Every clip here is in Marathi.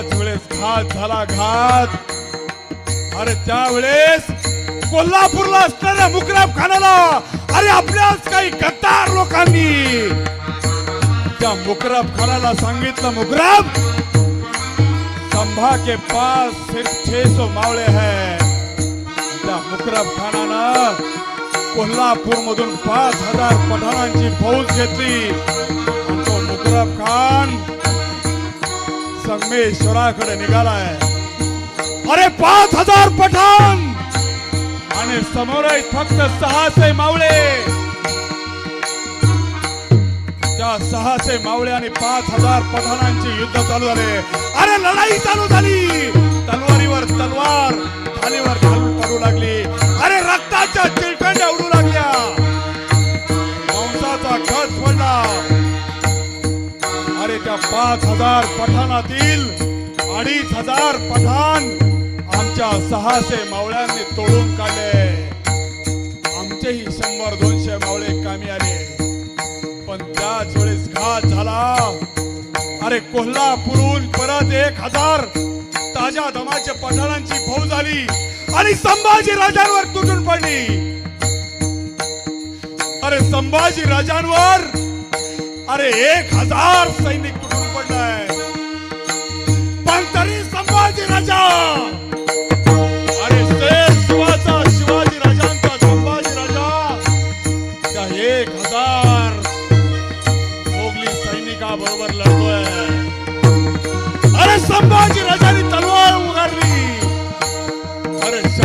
ज्याच वेळेस घात झाला घात. अरे त्यावेळेस कोल्हापूरला असणाऱ्या मुकराब खानाला अरे आपल्याच काही गद्दार लोकांनी. त्या मुकराब खानाला सांगितलं मुकराब संभा के पास सिर्फ छे सो मावळे है. त्या मुकराब खानानं कोल्हापूर मधून पाच हजार पठाणांची फौज घेतली. तो मुकराब खान संगमेश्वराकडे निघालाय अरे पाच हजार पठाण आणि समोर आहेत फक्त सहाशे मावळे। त्या सहाशे मावळे आणि पाच हजार पठाणांची युद्ध चालू झाले। अरे लढाई चालू झाली! तलवारीवर तलवार खालीवर ढाल पडू लागली। अरे रक्ताच्या चिलखंड्या उडून पाच हजार पठाणातील अडीच हजार पठाण आमच्या सहाशे मावळ्यांनी तोडून काढले. आमचेही शंभर दोनशे मावळे कामी आले. पण त्याच वेळेस घात झाला. अरे कोल्हापूरून परत एक हजार ताज्या दमाच्या पठाणांची फौज आली आणि संभाजी राजांवर तुटून पडली. अरे संभाजी राजांवर अरे एक हजार सैनिक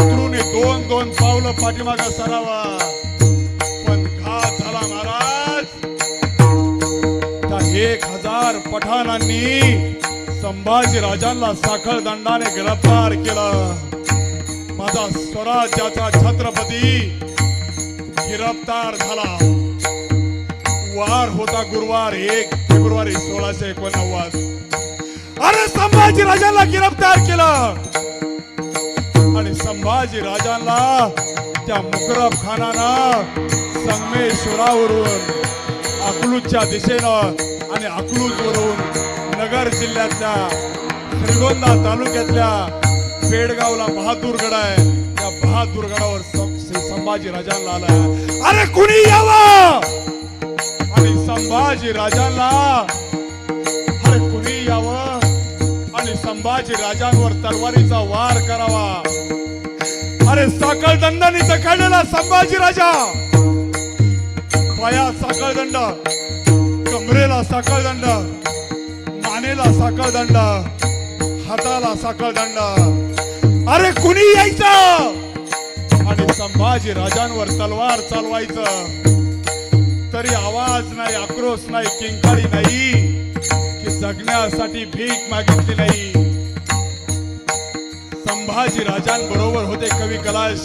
शत्रूने दोन दोन पावलं पाठीमागा सरावा पण घात झाला महाराज. त्या एक हजार पठाणांनी संभाजी राजांना साखळ दंडाने गिरफ्तार केलं. माझा स्वराज्याचा छत्रपती गिरफ्तार झाला. वार होता गुरुवार एक फेब्रुवारी सोळाशे एकोणनव्वद. अरे संभाजी राजांना गिरफ्तार केलं. आणि संभाजी राजांना त्या मुकरब खानाना संगमेश्वरावरून अकलूजच्या दिशेनं आणि अकलूजवरून नगर जिल्ह्यातल्या श्रीगोंदा तालुक्यातल्या पेडगावला बहादूरगड आहे. त्या बहादूरगडावर संभाजी राजांना आलाय अरे कुणी यावा? आणि संभाजी राजांना अरे कुणी यावं? आणि संभाजी राजांवर तलवारीचा वार करावा. अरे साखळ दंडाने जखडलेला संभाजी राजा. पाया साखळ दंड कमरेला साखळ दंड मानेला साखळ दंड हाताला साखळ दंड. अरे कुणी यायचं? आणि संभाजी राजांवर तलवार चालवायचं. तरी आवाज नाही आक्रोश नाही किंकाळी नाही की जगण्यासाठी भीक मागितली नाही. संभाजी राजांबरोबर होते कवी कलाश.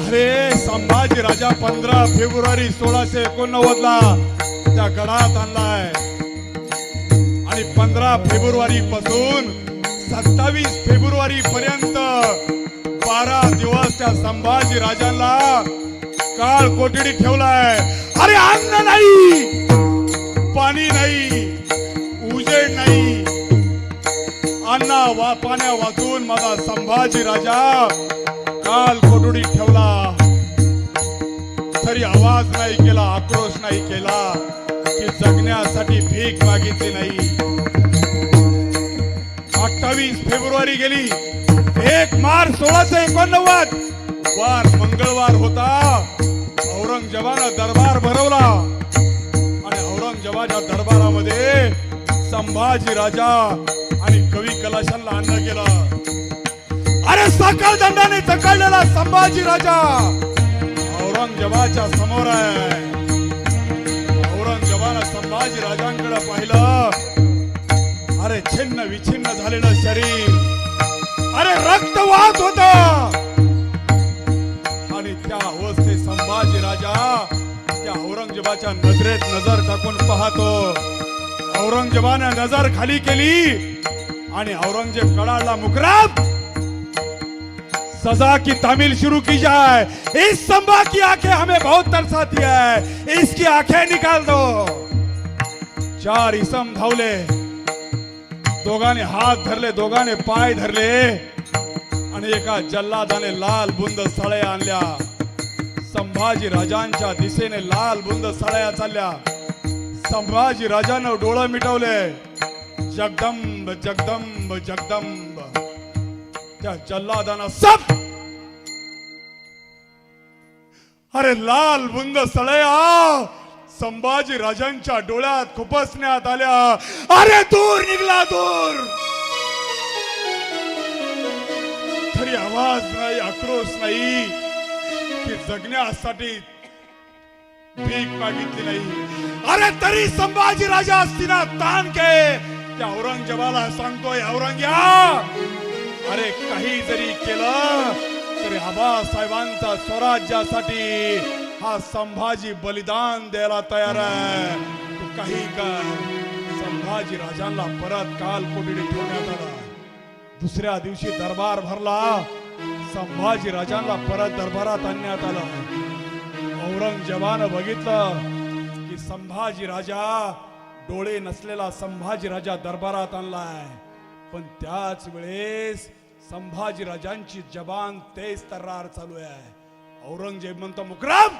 अरे संभाजी राजा पंधरा फेब्रुवारी सोळाशे एकोणनव्वद ला त्या गडात आणलाय. आणि पंधरा फेब्रुवारी पासून सत्तावीस फेब्रुवारी पर्यंत बारा दिवस त्या संभाजी राजांना काळ कोठडी ठेवलाय. अरे अन्न नाही! पाणी नाही उजेड नाही. अन्ना वा पाण्या वाचून माझा संभाजी राजा काल कोठडीत ठेवला. तरी आवाज नाही केला आक्रोश नाही केला की जगण्यासाठी भीक मागितली नाही. अठ्ठावीस फेब्रुवारी गेली एक मार्च सोळाशे एकोणनव्वद. वार मंगळवार होता औरंगजेबानं दरबार भरवला. औरंगजेबाच्या दरबारामध्ये संभाजी राजा आणि कवी कलाशांना आणलं गेलं. अरे साखर दंडाने चकडलेला संभाजी राजा. औरंगजेबाच्या समोर आहे. औरंगजेबानं संभाजी राजांकडे पाहिलं. अरे छिन्न विछिन्न झालेलं शरीर. अरे रक्त वाहत होत. आणि त्या अवस्थेत संभाजी राजा त्या औरंगजेबाच्या नजरेत नजर टाकून पाहतो. औरंगजेबाने नजर खाली केली आणि औरंगजेब कडाडला मुकराब. सजा की तामील शुरू की जाए. इस संभा की आंखें हमें बहुत तरसाती है. इसकी आंखें निकाल दो. चार इसम धावले दोघांनी हात धरले दोघांनी पाय धरले. आणि एका जल्लादाने लाल बुंद सळे आणल्या संभाजी राजांच्या दिशेने लाल बुंद सळया चालल्या. संभाजी राजानं डोळं मिटवले. जगदंब जगदंब जगदंब. त्या जल्लादाना सब अरे लाल बुंद सळया! संभाजी राजांच्या डोळ्यात खुपसण्यात आल्या. अरे दूर निघला दूर! तरी आवाज नाही आक्रोश नाही. जगण्यासाठी भीक मागितली नाही. अरे तरी संभाजी राजा असतीना ताण के त्या औरंगजेबाला सांगतोय औरंग्या अरे काही जरी केलं तरी आबासाहेबांचा स्वराज्यासाठी हा संभाजी बलिदान द्यायला तयार आहे. तू काही कर. संभाजी राजांना परत काल कोठडी ठेवण्यात आला. दुसऱ्या दिवशी दरबार भरला. संभाजी राजांना परत दरबारात आणण्यात आलं. औरंगजेबानं बघितलं की संभाजी राजा डोळे नसलेला संभाजी राजा दरबारात आणलाय. पण त्याच वेळेस संभाजी राजांची जबान तेज तर्रार चालू आहे. औरंगजेब म्हणतो मुकरम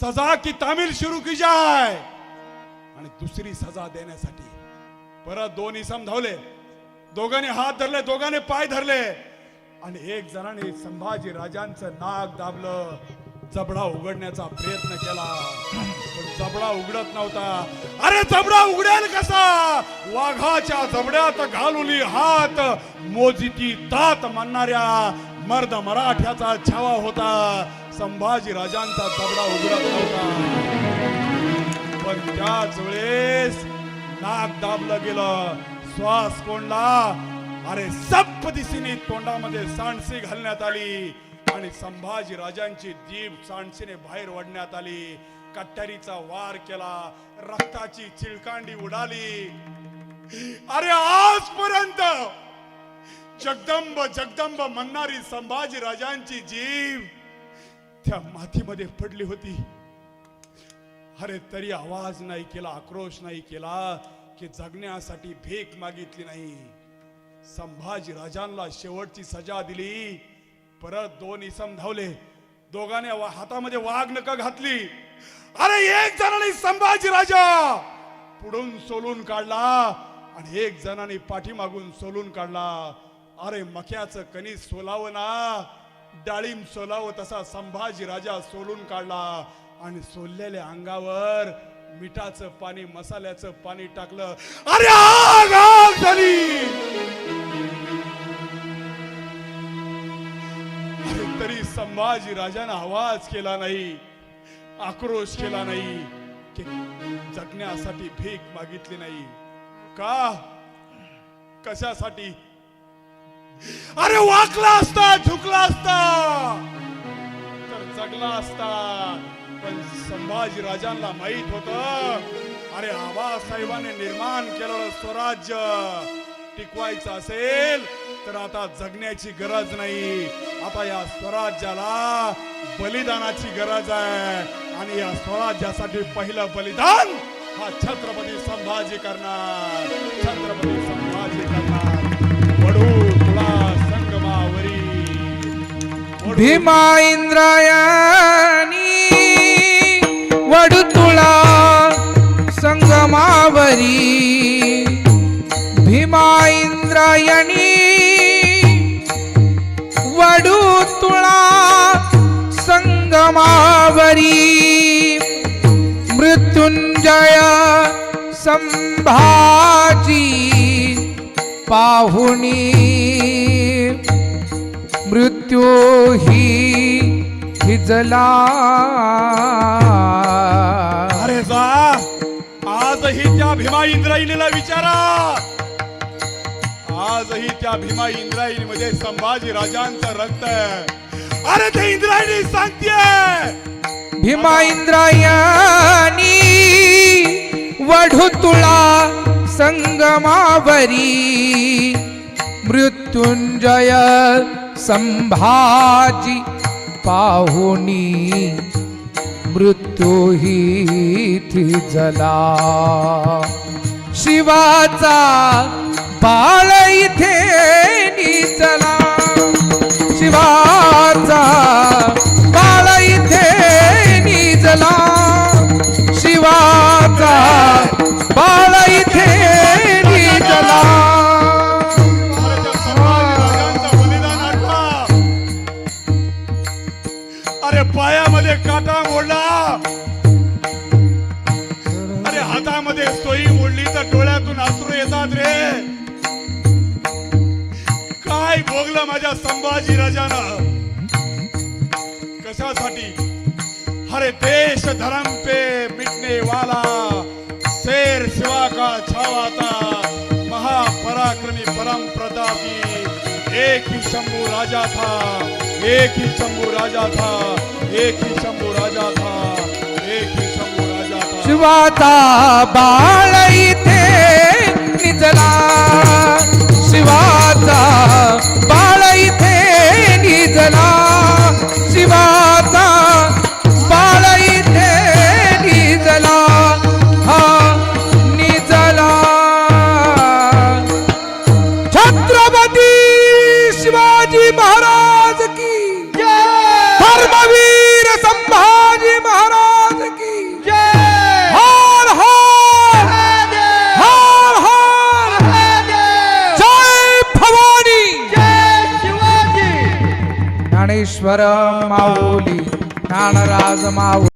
सजा की तामिल सुरू की जाय. आणि दुसरी सजा देण्यासाठी परत दोन इसम धावले दोघांनी हात धरले दोघांनी पाय धरले. आणि एक जणाने संभाजी राजांचं नाक दाबलं. जबडा उघडण्याचा प्रयत्न केला. पण जबडा उघडत नव्हता. अरे जबडा उघडेल कसा? वाघाच्या जबड्यात घालुली हात मोजिती तात म्हणणाऱ्या मर्द मराठ्याचा छावा होता. संभाजी राजांचा जबडा उघडत नव्हता. पण त्याच वेळेस नाक दाबलं गेलं. श्वास कोंडला. अरे सप्प दिशेने तोंडामध्ये सांडसी घालण्यात आली आणि संभाजी राजांची जीभ सांडसीने बाहेर ओढण्यात आली. कट्यारीचा वार केला. रक्ताची चिळकांडी उडाली. अरे आजपर्यंत जगदंब जगदंब म्हणणारी संभाजी राजांची जीव त्या मातीमध्ये पडली होती. अरे तरी आवाज नाही केला आक्रोश नाही केला की जगण्यासाठी भीक मागितली नाही. संभाजी राजांना शेवटची सजा दिली. परत दोन इसम धावले दोघांनी वा- हातामध्ये वाघ नका घातली. अरे एक जणाने संभाजी राजा पुढून सोलून काढला आणि एक जणांनी पाठीमागून सोलून काढला. अरे मक्याचं कणीस सोलावं ना. डाळिंब सोलावं तसा संभाजी राजा सोलून काढला आणि सोललेल्या अंगावर मिठाचं पाणी मसाल्याचं पाणी टाकलं. अरे आग आग झाली. तरी संभाजी राजानं आवाज केला नाही आक्रोश केला नाही जगण्यासाठी भीक मागितली नाही. का? कशासाठी? अरे वाकला असता झुकला असता तर जगला असता. पण संभाजी राजांना माहीत होत. अरे आबासाहेबांनी निर्माण केलेलं स्वराज्य टिकवायचं असेल तर आता जगण्याची गरज नाही. आता या स्वराज्याला बलिदानाची गरज आहे आणि या स्वराज्यासाठी पहिलं बलिदान हा छत्रपती संभाजी करणार. छत्रपती संभाजी करणार. वडू तुला संगमावरी. भीमा इंद्रायणी मावरी भीमा इंद्रायणी वडुतुळा संगमावरी मृत्युंजय संभाजी पाहुणी मृत्यू ही हिजला आजही त्या भीमा इंद्रायणीला विचारा. आजही त्या भीमा इंद्रायणी मध्ये संभाजी राजांचं रक्त आहे. अरे ते इंद्रायणी सांगते. भीमा इंद्रायणी वढुतुळा संगमावरी. मृत्युंजय संभाजी पाहुणी. मृत्यूही ही शिवाचा बाळ इथे निजला शिवाचा बाळ इथे निजला शिवा भोगलं माझ्या संभाजी राजानं. कशासाठी? हरे देश धर्म पे मिटने वाला शेर शिवा का छावा था महापराक्रमी परम प्रतापी एक ही शंभू राजा था एक ही शंभू राजा था एक ही शंभू राजा था एक ही शंभू राजा था। शिवाता बाळ इथे निजला शिवाजी महाराज की। धर्मवीर संभाजी महाराज की। हर हर हर हर जय भवानी। ज्ञानेश्वर माऊली ज्ञानराज माऊली।